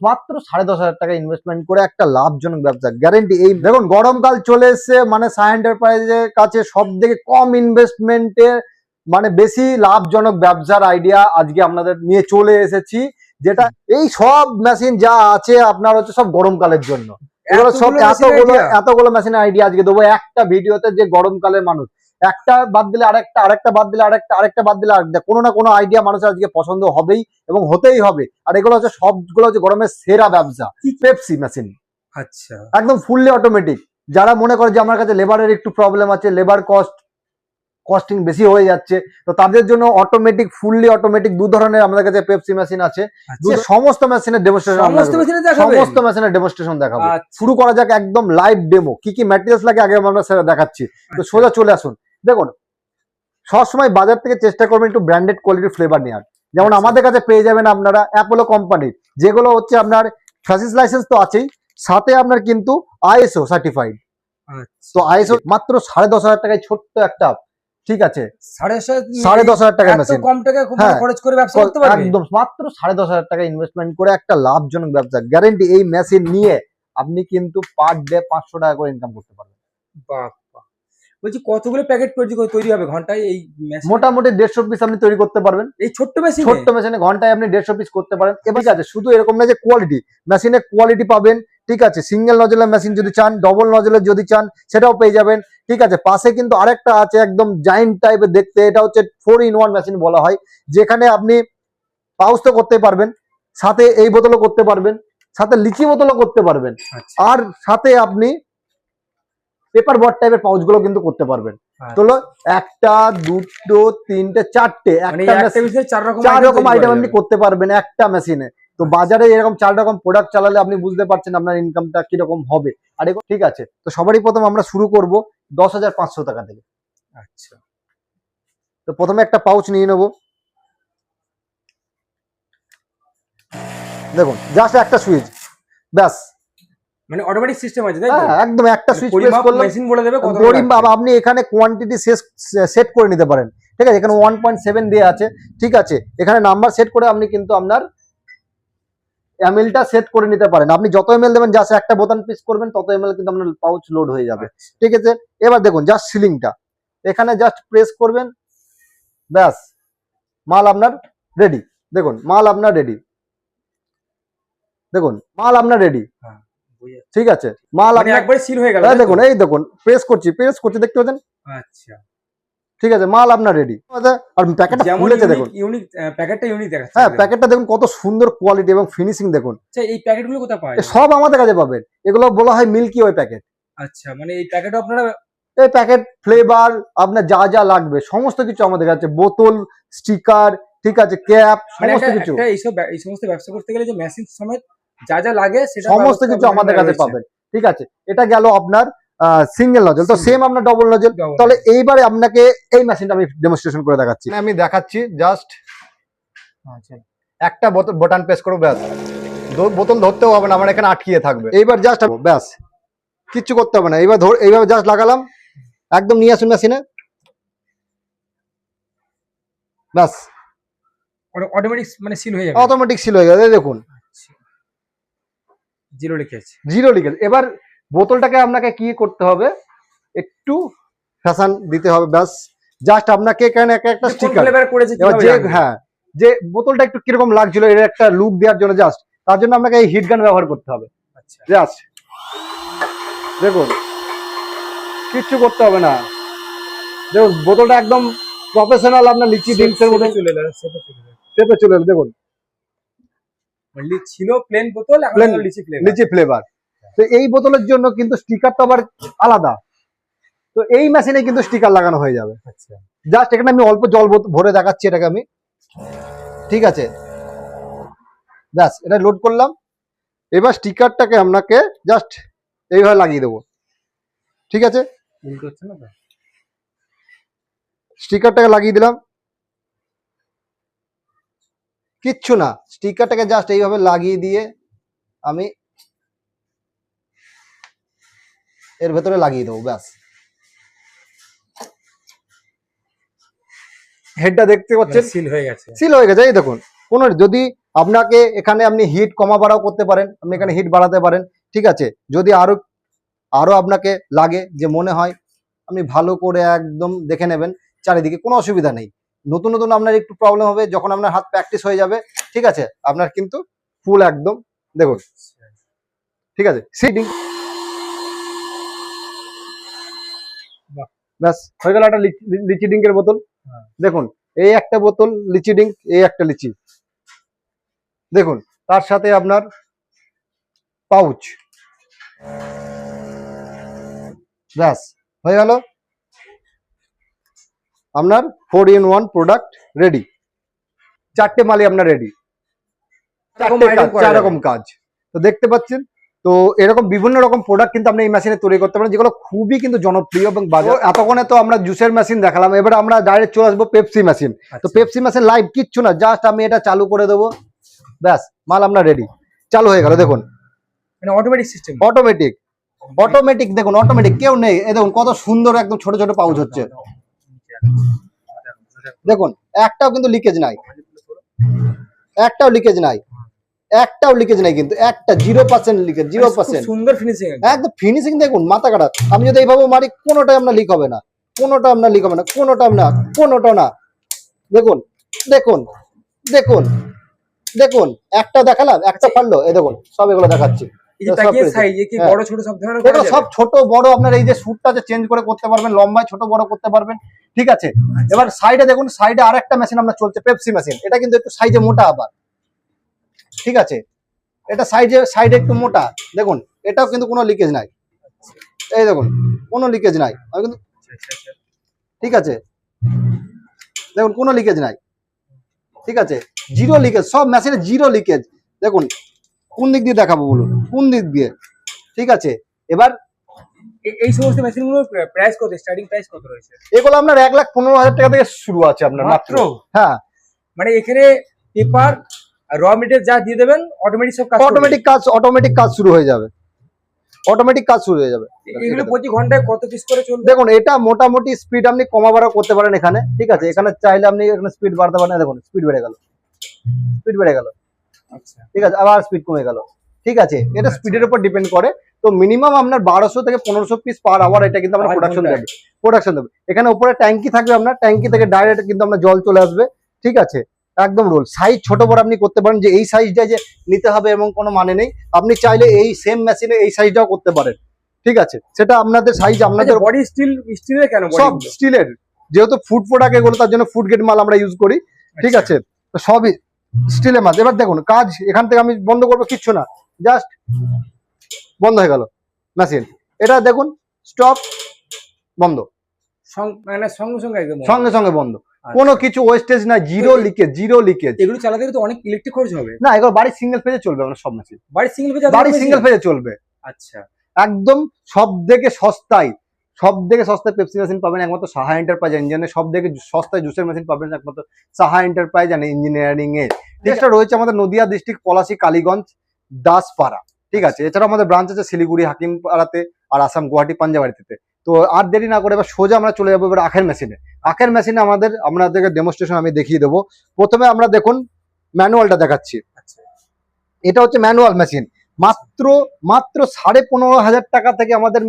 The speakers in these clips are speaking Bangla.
মাত্র সাড়ে দশ হাজার টাকা ইনভেস্টমেন্ট করে একটা লাভজনক ব্যবসা গ্যারেন্টি এই দেখুন গরমকাল চলে এসছে মানে সাই এন্টারপ্রাইজের কাছে সব থেকে কম ইনভেস্টমেন্টে মানে বেশি লাভজনক ব্যবসার আইডিয়া আজকে আপনাদের নিয়ে চলে এসেছি যেটা এই সব মেশিন যা আছে আপনার হচ্ছে সব গরমকালের জন্য এগুলো সব? এতগুলো মেশিনের আইডিয়া আজকে দেবো একটা ভিডিওতে যে গরমকালের মানুষ একটা বাদ দিলে আরেকটা আরেকটা বাদ দিলে আরেকটা আরেকটা বাদ দিলে আরেকটা। কোনো না কোনো আইডিয়া মানুষের আজকে পছন্দ হবেই এবং হতেই হবে। আর এগুলো হচ্ছে সবগুলো হচ্ছে গরমের সেরা ব্যবসা পেপসি মেশিন আচ্ছা। একদম ফুললি অটোমেটিক যারা মনে করে যে আমার কাছে লেবারের একটু প্রবলেম আছে লেবার কস্ট কস্টিং বেশি হয়ে যাচ্ছে তো তাদের জন্য অটোমেটিক ফুললি অটোমেটিক দু ধরনের আমাদের কাছে পেপসি মেশিন আছে। যে আচ্ছা সমস্ত মেশিনের ডেমোস্ট্রেশন সমস্ত মেশিনের ডেমোস্ট্রেশন দেখাবো। আচ্ছা। শুরু করা যাক একদম লাইভ ডেমো কি কি ম্যাটেরিয়ালস লাগে আগে আমরা সেটা দেখাচ্ছি। তো আচ্ছা। সোজা চলে আসুন। দেখুন সবসময় বাজার থেকে চেষ্টা করবেন একটু ব্র্যান্ডেড কোয়ালিটির ফ্লেভার নেওয়ার যেমন আচ্ছা। আমাদের কাছে পেয়ে যাবেন আপনারা অ্যাপোলো কোম্পানির যেগুলো হচ্ছে আপনার ফ্যাসিস লাইসেন্স তো আছেই সাথে আপনার কিন্তু আইএসও সার্টিফাইড আচ্ছা। তো আইএসও মাত্র সাড়ে দশ হাজার টাকায় ছোট্ট একটা ঠিক আছে? সাড়ে দশ হাজার টাকা মেশিন কম টাকা হ্যাঁ। খরচ করে ব্যবসা করতে পারবে? একদম মাত্র সাড়ে দশ হাজার টাকা ইনভেস্টমেন্ট করে একটা লাভজনক ব্যবসা। গ্যারেন্টি এই মেশিন নিয়ে আপনি কিন্তু পার ডে পাঁচশো টাকা করে ইনকাম করতে পারবেন। বাবা বলছি কতগুলো প্যাকেট তৈরি হবে? ঘন্টায় এই মোটামুটি দেড়শো পিস আপনি তৈরি করতে পারবেন। এই ছোট্ট মেশিন ছোট্ট মেশিনে ঘন্টায় আপনি দেড়শো পিস করতে পারেন। এবার ঠিক আছে শুধু এরকম না যে কোয়ালিটি মেশিনে কোয়ালিটি পাবেন ঠিক আছে? সিঙ্গেল নজলের মেশিন যদি চান ডবল নজলের যদি চান সেটাও পেয়ে যাবেন ঠিক আছে? পাশে কিন্তু আরেকটা আছে একদম জাইন্ট টাইপের দেখতে এটা হচ্ছে ফোর ইন ওয়ান মেশিন বলা হয় যেখানে আপনি পাউস তো করতে পারবেন সাথে এই বোতলও করতে পারবেন সাথে লিচি বোতলও করতে পারবেন। আচ্ছা। আর সাথে আপনি পেপার বট টাইপের পাউচগুলো কিন্তু করতে পারবেন। আচ্ছা। তো একটা দুটো তিনটে চারটে মানে একটা চার রকম আইটেম আপনি করতে পারবেন একটা মেশিনে তো বাজারে এরকম চার রকম প্রোডাক্ট চালালে আপনি বুঝতে পারছেন আপনার ইনকামটা কীরকম হবে। আর এগুলো ঠিক আছে তো সবারই প্রথম আমরা শুরু করব দশ হাজার পাঁচশো টাকা থেকে। আচ্ছা। তো প্রথমে একটা পাউচ নিয়ে নেব। দেখুন জাস্ট একটা সুইচ ব্যাস মানে অটোমেটিক সিস্টেম আছে তাই হ্যাঁ একদম একটা সুইচ প্রেস পরিমাপ করলাম মেশিন বলে দেবে কত গরিব বাবা আপনি এখানে কোয়ান্টিটি সেট করে নিতে পারেন। ঠিক আছে? এখানে ওয়ান পয়েন্ট সেভেন দিয়ে আছে। ঠিক আছে? এখানে নাম্বার সেট করে আপনি কিন্তু আপনার এমএলটা সেট করে নিতে পারেন। আপনি যত এমএল দেবেন জাস্ট একটা বোতাম পিস করবেন তত এমএল কিন্তু আপনার পাউচ লোড হয়ে যাবে। ঠিক আছে? এবার দেখুন জাস্ট সিলিংটা এখানে জাস্ট প্রেস করবেন ব্যাস মাল আপনার রেডি দেখুন মাল আপনার রেডি দেখুন মাল আপনার রেডি বুঝে- ঠিক আছে মাল মানে একবারে সিল হয়ে গেল এই দেখুন এই দেখুন প্রেস করছি প্রেস করছি দেখতে পাচ্ছেন? আচ্ছা। ঠিক আছে মাল আপনার রেডি আর প্যাকেটটা খুলেছে দেখুন। ইউনিক প্যাকেটটা ইউনিক দেখাচ্ছে। হ্যাঁ প্যাকেটটা দেখুন কত সুন্দর কোয়ালিটি এবং ফিনিশিং দেখুন। আচ্ছা এই প্যাকেটগুলো কোথায় পাওয়া যায়? সব আমাদের কাছে পাবেন। এগুলো বলা হয় মিল্কি ওয়ে প্যাকেট আচ্ছা মানে এই প্যাকেট আপনারা এই প্যাকেট ফ্লেভার আপনার যা যা লাগবে সমস্ত কিছু আমাদের কাছে বোতল স্টিকার ঠিক আছে ক্যাপ মানে সমস্ত কিছু। এই সমস্ত ব্যবসা করতে গেলে যে মেশিন সমেত যা যা লাগে সমস্ত কিছু আমাদের কাছে পাবেন। ঠিক আছে? এটা গেল আপনার সিঙ্গেল নজল তো সেম আপনার ডবল নজল তাহলে এইবারে আপনাকে এই মেশিনটা আমি ডেমনস্ট্রেশন করে দেখাচ্ছি। আমি দেখাচ্ছি। জাস্ট আচ্ছা। একটা বোতল বোতাম প্রেস করব ব্যাস। বোতল ধরতেও হবে না আমার এখানে আটকিয়ে থাকবে। এইবার জাস্ট ব্যাস। কিচ্ছু করতে হবে না। এইবার ধর এইভাবে জাস্ট লাগালাম। একদম নিয়ে আসুন মেশিনে ব্যাস। অটোমেটিক মানে সিল হয়ে যাবে। অটোমেটিক সিল হয়ে গেছে দেখুন। জিরো আছে জিরো লিখেছে। এবার বোতলটাকে আপনাকে কি করতে হবে? একটু ফ্যাশন দিতে হবে ব্যাস। জাস্ট আপনাকে এখানে একটা একটা স্টিকার এবার যে হ্যাঁ যে বোতলটা একটু কীরকম লাগছিল এর একটা লুক দেওয়ার জন্য জাস্ট তার জন্য আপনাকে এই হিট গান ব্যবহার করতে হবে। আচ্ছা। জাস্ট। দেখুন কিচ্ছু করতে হবে না। দেখুন বোতলটা একদম প্রফেশনাল আপনার লিচি ড্রিঙ্কসের মতো। চলে এলো সেপে চলে এলো দেখুন। ছিল প্লেন বোতল এখন লিচি প্লেন লিচি ফ্লেভার তো এই বোতলের জন্য কিন্তু স্টিকার তো আবার আলাদা। তো এই মেশিনে কিন্তু স্টিকার লাগানো হয়ে যাবে। আচ্ছা। জাস্ট এখানে আমি অল্প জল ভরে দেখাচ্ছি এটাকে আমি। ঠিক আছে? ব্যাস এটা লোড করলাম। এবার স্টিকারটাকে আপনাকে জাস্ট এইভাবে লাগিয়ে দেবো। ঠিক আছে? স্টিকারটাকে লাগিয়ে দিলাম। কিচ্ছু না। স্টিকারটাকে জাস্ট এইভাবে লাগিয়ে দিয়ে আমি এর ভেতরে লাগিয়ে দেবো ব্যাস। হেডটা দেখতে পাচ্ছেন? সিল হয়ে গেছে। সিল হয়ে গেছে এই দেখুন। কোনো যদি আপনাকে এখানে আপনি হিট কমা বাড়াও করতে পারেন আপনি এখানে হিট বাড়াতে পারেন ঠিক আছে? যদি আরও আরও আপনাকে লাগে যে মনে হয় আপনি ভালো করে একদম দেখে নেবেন চারিদিকে কোনো অসুবিধা নেই। নতুন নতুন আপনার একটু প্রবলেম হবে যখন আপনার হাত প্র্যাকটিস হয়ে যাবে ঠিক আছে? আপনার কিন্তু ফুল একদম দেখুন ঠিক আছে? সিটিং। ব্যাস হয়ে গেল একটা লিচি- লিচি ডিঙ্কের বোতল। হ্যাঁ। দেখুন এই একটা বোতল লিচি ডিঙ্ক এই একটা লিচি। দেখুন তার সাথে আপনার পাউচ ব্যাস হয়ে গেল। আপনার four in one product ready চারটে মালই আপনার রেডি চার রকম কাজ। তো দেখতে পাচ্ছেন তো এরকম বিভিন্ন রকম প্রোডাক্ট কিন্তু আমরা এই মেশিনে তৈরি করতে পারেন যেগুলো খুবই কিন্তু জনপ্রিয় এবং বাজার এতক্ষণে তো আমরা জুসের মেশিন দেখালাম এবার আমরা ডাইরেক্ট চলে আসব পেপসি মেশিন তো। পেপসি মেশিন লাইভ কিচ্ছু না জাস্ট আমি এটা চালু করে দেবো। ব্যাস মাল আমরা রেডি চালু হয়ে গেল দেখুন। অটোমেটিক সিস্টেম অটোমেটিক অটোমেটিক দেখুন অটোমেটিক কেউ নেই। দেখুন কত সুন্দর একদম ছোট ছোট পাউচ হচ্ছে। দেখুন একটাও কিন্তু লিকেজ নাই। একটাও লিকেজ নাই। একটাও লিকেজ নাই কিন্তু। একটা zero percent leakage zero percent সুন্দর ফিনিশিং একদম ফিনিশিং দেখুন মাথা কাটা। আমি যদি এইভাবে মারি কোনোটাই আপনার লিক হবে না। কোনোটা আপনার লিক হবে না। কোনোটা না কোনোটা না। দেখুন দেখুন দেখুন দেখুন। একটা দেখালাম একটা পারল এই দেখুন সব এগুলো দেখাচ্ছি। এই যে সাইজ কি হ্যাঁ। বড় ছোট সব ধরনের করা সব ছোট বড় আপনার এই যে স্যুটটা যে চেঞ্জ করে করতে পারবেন লম্বায় ছোট বড় করতে পারবেন ঠিক আছে? আচ্ছা। এবার সাইডে দেখুন সাইডে আরেকটা মেশিন আপনার চলছে পেপসি মেশিন এটা কিন্তু একটু সাইজে মোটা আবার। ঠিক আছে? এটা সাইজে সাইডে একটু মোটা। দেখুন এটাও কিন্তু কোনো লিকেজ নাই। এই দেখুন কোনো লিকেজ নাই। আমি কিন্তু আচ্ছা, আচ্ছা। ঠিক আছে? দেখুন কোনো লিকেজ নাই। ঠিক আছে? জিরো লিকেজ সব মেশিনে জিরো লিকেজ দেখুন কোন দিক দিয়ে দেখাবো বলুন? কোন দিক দিয়ে? ঠিক আছে এবার এই- সমস্ত মেশিনগুলোর প্রাইস কত? স্টার্টিং প্রাইস কত রয়েছে? এগুলো আপনার এক লাখ পনেরো হাজার টাকা থেকে শুরু আছে আপনার মাত্র। হ্যাঁ। মানে এখানে পেপার র মেটেরিয়াল যা দিয়ে দেবেন অটোমেটিক সব কাজ অটোমেটিক কাজ অটোমেটিক কাজ শুরু হয়ে যাবে। অটোমেটিক কাজ শুরু হয়ে যাবে। এগুলো প্রতি ঘন্টায় কত পিস করে চলবে? দেখুন এটা মোটামুটি স্পিড আপনি কমা বাড়া করতে পারেন এখানে। ঠিক আছে এখানে চাইলে আপনি এখানে স্পিড বাড়াতে পারেন। দেখুন স্পিড বেড়ে গেল। স্পিড বেড়ে গেল। ঠিক আছে আবার স্পিড কমে গেল। ঠিক আছে এটা আচ্ছা। স্পিডের উপর ডিপেন্ড করে। তো মিনিমাম আপনার বারোশো থেকে পনেরোশো পিস পার আওয়ার এটা কিন্তু আমরা প্রোডাকশন। দেবে। প্রোডাকশন দেবে। এখানে উপরে ট্যাঙ্কি থাকবে আপনার। ট্যাঙ্কি থেকে ডাইরেক্ট কিন্তু আপনার জল চলে আসবে। ঠিক আছে? একদম রোল সাইজ ছোট বড় আপনি করতে পারেন যে এই সাইজটা যে নিতে হবে এবং কোনো মানে নেই। আপনি চাইলে এই সেম মেশিনে এই সাইজটাও করতে পারেন। ঠিক আছে? সেটা আপনাদের সাইজ আপনাদের বডি স্টিল স্টিলের কেন সব স্টিলের যেহেতু ফুড প্রোডাক্ট এগুলো তার জন্য ফুড গেট মাল আমরা ইউজ করি। ঠিক আচ্ছা। আছে? তো সবই স্টিলের মাছ এবার দেখুন কাজ এখান থেকে আমি বন্ধ করব কিচ্ছু না। জাস্ট বন্ধ হয়ে গেল মেশিন এটা দেখুন স্টপ বন্ধ। মানে সঙ্গে সঙ্গে একদম সঙ্গে সঙ্গে বন্ধ। আচ্ছা। কোনো কিছু ওয়েস্টেজ না জিরো লিকেজ জিরো লিকেজ এগুলো চালাতে গেলে তো অনেক ইলেকট্রিক খরচ হবে। না এগুলো বাড়ির সিঙ্গেল পেজে চলবে আমার সব মেশিন বাড়ির সিঙ্গেল পেজ বাড়ির সিঙ্গেল পেজে চলবে। আচ্ছা। একদম সব থেকে সস্তায়। সব থেকে সস্তায় পেপসি মেশিন পাবেন একমাত্র সাহা এন্টারপ্রাইজ ইঞ্জিনে সব থেকে সস্তায় জুসের মেশিন পাবেন একমাত্র সাহা এন্টারপ্রাইজ অ্যান্ড ইঞ্জিনিয়ারিং এ যেটা রয়েছে আমাদের নদিয়া ডিস্ট্রিক্ট পলাশি, কালীগঞ্জ, দাসপাড়া। ঠিক আছে? এছাড়া আমাদের ব্রাঞ্চ আছে শিলিগুড়ি, হাকিমপাড়াতে আর আসাম, গুয়াহাটি, পাঞ্জাবাড়িতে। তো আর দেরি না করে এবার সোজা আমরা চলে যাব এবার আখের মেশিনে আখের মেশিনে আমাদের, আপনাদেরকে ডেমোস্ট্রেশন আমি দেখিয়ে দেবো। প্রথমে আমরা দেখুন ম্যানুয়ালটা দেখাচ্ছি। এটা হচ্ছে ম্যানুয়াল মেশিন মাত্র মাত্র সাড়ে পনেরো হাজার টাকা থেকে আমাদের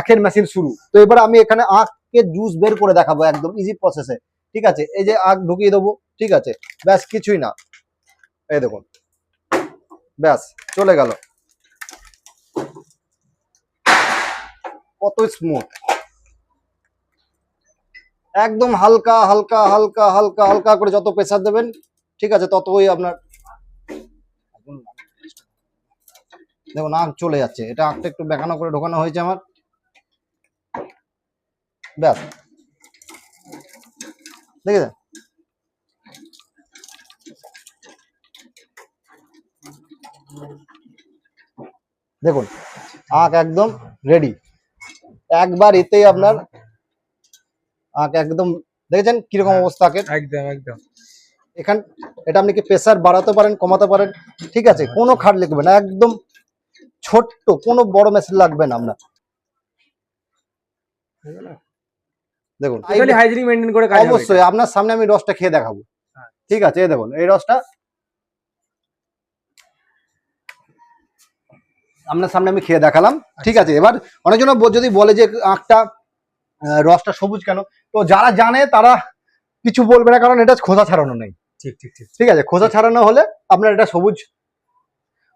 আখের মেশিন শুরু। তো এবার আমি এখানে আখকে জুস বের করে দেখাবো একদম ইজি প্রসেসে ঠিক আছে? এই যে আখ ঢুকিয়ে দেবো, ঠিক আছে? ব্যাস, কিছুই না। এই দেখুন। ব্যাস, চলে গেল। কত স্মুথ একদম হালকা হালকা হালকা হালকা হালকা করে যত প্রেসার দেবেন, ঠিক আছে, ততই আপনার দেখুন, আখ চলে যাচ্ছে। এটা আখটা একটু বেঁকানো করে ঢোকানো হয়েছে আমার। ব্যাস। দেখেছেন? দেখুন আখ একদম রেডি একবার এতেই আপনার আখ একদম দেখেছেন কীরকম অবস্থা আখের? একদম একদম। এখান এটা আপনি কি প্রেসার বাড়াতে পারেন কমাতে পারেন? ঠিক আছে কোনো খাট লিখবে না একদম ছোট্ট কোনো বড় মেশিন লাগবে না আপনার। দেখুন হাইজিনিক মেইনটেইন করে কাজ অবশ্যই আপনার সামনে আমি রসটা খেয়ে দেখাবো। আচ্ছা। ঠিক আছে এই দেখুন এই রসটা আপনার সামনে আমি খেয়ে দেখালাম। ঠিক আছে এবার অনেকজন যদি বলে যে আঁকটা রসটা সবুজ কেন? তো যারা জানে তারা কিছু বলবে না কারণ এটা খোসা ছাড়ানো নেই। ঠিক ঠিক ঠিক। ঠিক আছে খোসা ছাড়ানো হলে আপনার এটা সবুজ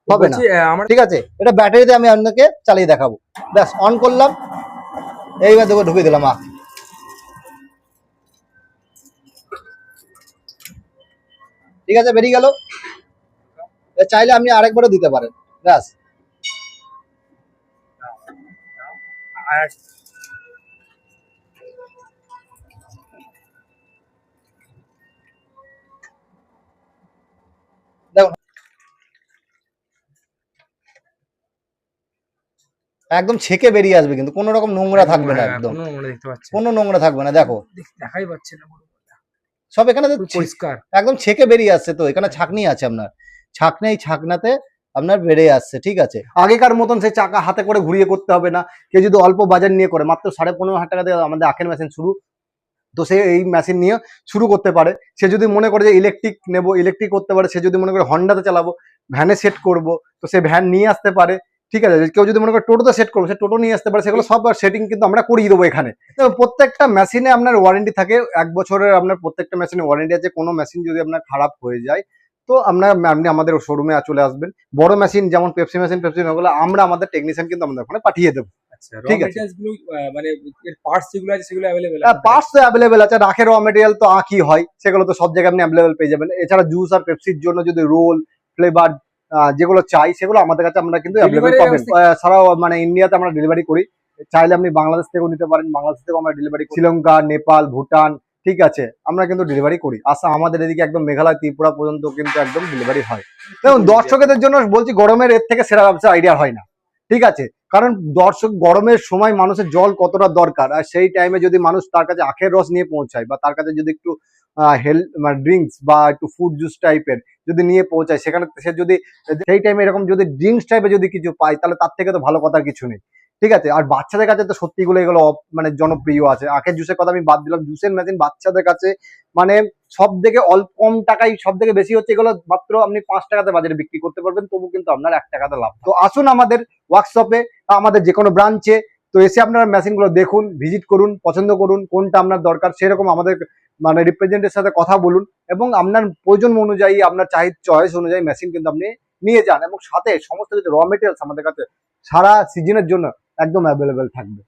হবে না। ঠিক আছে এটা ব্যাটারিতে আমি আপনাকে চালিয়ে দেখাবো। ব্যাস অন করলাম। এইবার দেখো ঢুকে দিলাম আখ ঠিক আছে বেরিয়ে গেল। চাইলে আপনি আরেকবারও দিতে পারেন। ব্যাস। একদম ছেকে বেরিয়ে আসবে কিন্তু। কোনো রকম নোংরা থাকবে না হ্যাঁ, একদম। কোনো নোংরা থাকবে না। দেখো। দেখাই পাচ্ছে না। সব এখানে পরিষ্কার। একদম ছেকে বেরিয়ে আসছে তো এখানে ছাকনি আছে আপনার। ছাকনি এই ছাকনাতে আপনার বেড়ে আসছে ঠিক আছে। আগেকার মতন সেই চাকা হাতে করে ঘুরিয়ে করতে হবে না। কেউ যদি অল্প বাজার নিয়ে করে মাত্র সাড়ে পনেরো হাজার টাকা দিয়ে আমাদের আখের মেশিন শুরু। তো সে এই মেশিন নিয়ে শুরু করতে পারে। সে যদি মনে করে যে ইলেকট্রিক নেব ইলেকট্রিক করতে পারে। সে যদি মনে করে হন্ডাতে চালাবো ভ্যানে সেট করব তো সে ভ্যান নিয়ে আসতে পারে। ঠিক আছে কেউ যদি মনে করে টোটোতে সেট করব সে টোটো নিয়ে আসতে পারে সেগুলো সব সেটিং কিন্তু আমরা করিয়ে দেবো এখানে। প্রত্যেকটা মেশিনে আপনার ওয়ারেন্টি থাকে এক বছরের আপনার প্রত্যেকটা মেশিনে ওয়ারেন্টি আছে কোনো মেশিন যদি আপনার খারাপ হয়ে যায় তো আপনার আপনি আমাদের শোরুমে চলে আসবেন। বড় মেশিন যেমন পেপসি মেশিন পেপসি ওগুলো আমরা আমাদের টেকনিশিয়ান কিন্তু আমাদের ওখানে পাঠিয়ে দেবো। আচ্ছা ঠিক আছে। মানে পার্টস যেগুলো আছে সেগুলো পার্টস আছে? র তো আঁকি হয় সেগুলো তো সব জায়গায় আপনি পেয়ে যাবেন। এছাড়া জুস আর পেপসির জন্য যদি রোল ফ্লেভার যেগুলো চাই সেগুলো আমাদের কাছে আমরা কিন্তু অ্যাভেলেবেল পাবেন। সারা মানে ইন্ডিয়াতে আমরা ডেলিভারি করি। চাইলে আপনি বাংলাদেশ থেকেও নিতে পারেন বাংলাদেশ থেকেও আমরা ডেলিভারি শ্রীলঙ্কা নেপাল ভুটান ঠিক আছে আমরা কিন্তু ডেলিভারি করি। আসাম আমাদের এদিকে একদম মেঘালয় ত্রিপুরা পর্যন্ত কিন্তু একদম ডেলিভারি হয়। দেখুন দর্শকদের জন্য বলছি গরমের এর থেকে সেরা ব্যবসা আইডিয়া হয় না। ঠিক আছে কারণ দর্শক গরমের সময় মানুষের জল কতটা দরকার? আর সেই টাইমে যদি মানুষ তার কাছে আখের রস নিয়ে পৌঁছায় বা তার কাছে যদি একটু হেলথ মানে ড্রিঙ্কস বা একটু ফুড জুস টাইপের যদি নিয়ে পৌঁছায়, সেখানে সে যদি, সেই টাইমে এরকম যদি ড্রিঙ্কস টাইপের যদি কিছু পায়, তাহলে তার থেকে তো ভালো কথা কিছু নেই। ঠিক আছে? আর বাচ্চাদের কাছে তো সত্যিগুলো এগুলো মানে জনপ্রিয় আছে। আখের জুসের কথা আমি বাদ দিলাম। জুসের মেশিন বাচ্চাদের কাছে মানে সব থেকে অল্প, কম টাকায় সব থেকে বেশি হচ্ছে এগুলো। মাত্র আপনি পাঁচ টাকাতে বাজারে বিক্রি করতে পারবেন, তবু কিন্তু আপনার এক টাকাতে লাভ। তো আসুন আমাদের ওয়ার্কশপে আমাদের যে কোনো ব্রাঞ্চে তো এসে আপনারা মেশিনগুলো দেখুন ভিজিট করুন, পছন্দ করুন, কোনটা আপনার দরকার, সেরকম আমাদের মানে রিপ্রেজেন্টের সাথে কথা বলুন এবং আপনার প্রয়োজন অনুযায়ী, আপনার চাহিদ চয়েস অনুযায়ী মেশিন কিন্তু আপনি নিয়ে যান এবং সাথে সমস্ত কিছু র মেটেরিয়ালস আমাদের কাছে সারা সিজনের জন্য একদম অ্যাভেলেবেল থাকবে।